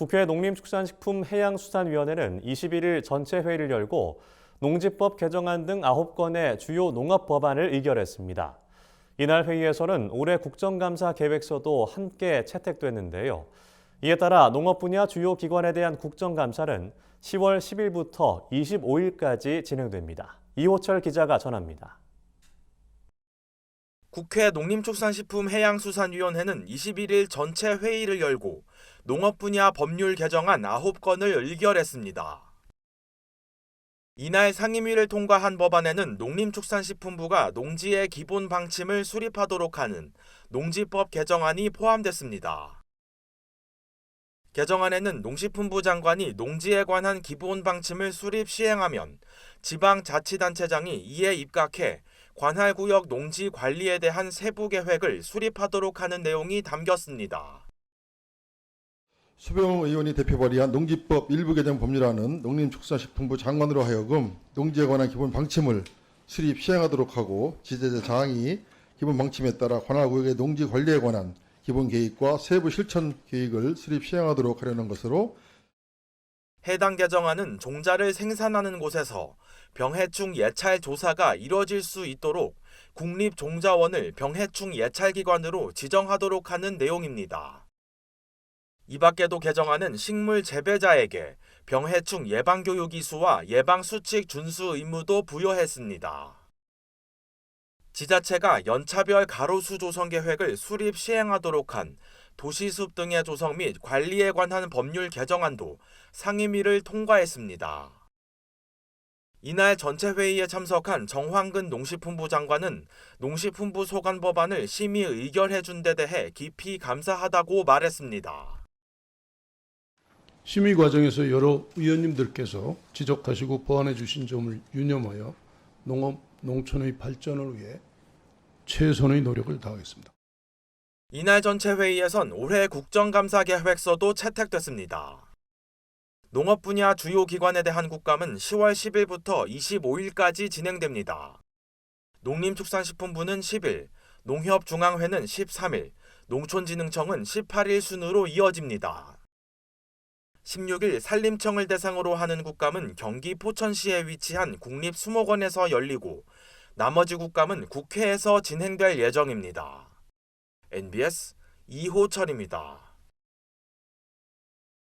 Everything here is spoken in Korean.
국회 농림축산식품해양수산위원회는 21일 전체 회의를 열고 농지법 개정안 등 9건의 주요 농업 법안을 의결했습니다. 이날 회의에서는 올해 국정감사 계획서도 함께 채택됐는데요. 이에 따라 농업 분야 주요 기관에 대한 국정감사는 10월 10일부터 25일까지 진행됩니다. 이호철 기자가 전합니다. 국회 농림축산식품해양수산위원회는 21일 전체 회의를 열고 농업 분야 법률 개정안 9건을 의결했습니다. 이날 상임위를 통과한 법안에는 농림축산식품부가 농지의 기본 방침을 수립하도록 하는 농지법 개정안이 포함됐습니다. 개정안에는 농식품부 장관이 농지에 관한 기본 방침을 수립 시행하면 지방자치단체장이 이에 입각해 관할구역 농지 관리에 대한 세부 계획을 수립하도록 하는 내용이 담겼습니다. 수병 의원이 대표 발의한 농지법 일부 개정 법률안은 농림축산식품부 장관으로 하여금 농지에 관한 기본 방침을 수립 시행하도록 하고 지자체 장이 기본 방침에 따라 관할구역의 농지 관리에 관한 기본 계획과 세부 실천 계획을 수립 시행하도록 하려는 것으로 해당 개정안은 종자를 생산하는 곳에서 병해충 예찰 조사가 이뤄질 수 있도록 국립종자원을 병해충 예찰기관으로 지정하도록 하는 내용입니다. 이 밖에도 개정안은 식물 재배자에게 병해충 예방교육 이수와 예방수칙 준수 의무도 부여했습니다. 지자체가 연차별 가로수 조성 계획을 수립 시행하도록 한 도시숲 등의 조성 및 관리에 관한 법률 개정안도 상임위를 통과했습니다. 이날 전체 회의에 참석한 정황근 농식품부 장관은 농식품부 소관 법안을 심의 의결해 준 데 대해 깊이 감사하다고 말했습니다. 심의 과정에서 여러 의원님들께서 지적하시고 보완해 주신 점을 유념하여 농업 농촌의 발전을 위해 최선의 노력을 다하겠습니다. 이날 전체 회의에선 올해 국정감사 계획서도 채택됐습니다. 농업 분야 주요 기관에 대한 국감은 10월 10일부터 25일까지 진행됩니다. 농림축산식품부는 10일, 농협중앙회는 13일, 농촌진흥청은 18일 순으로 이어집니다. 16일 산림청을 대상으로 하는 국감은 경기 포천시에 위치한 국립수목원에서 열리고 나머지 국감은 국회에서 진행될 예정입니다. NBS 이호철입니다.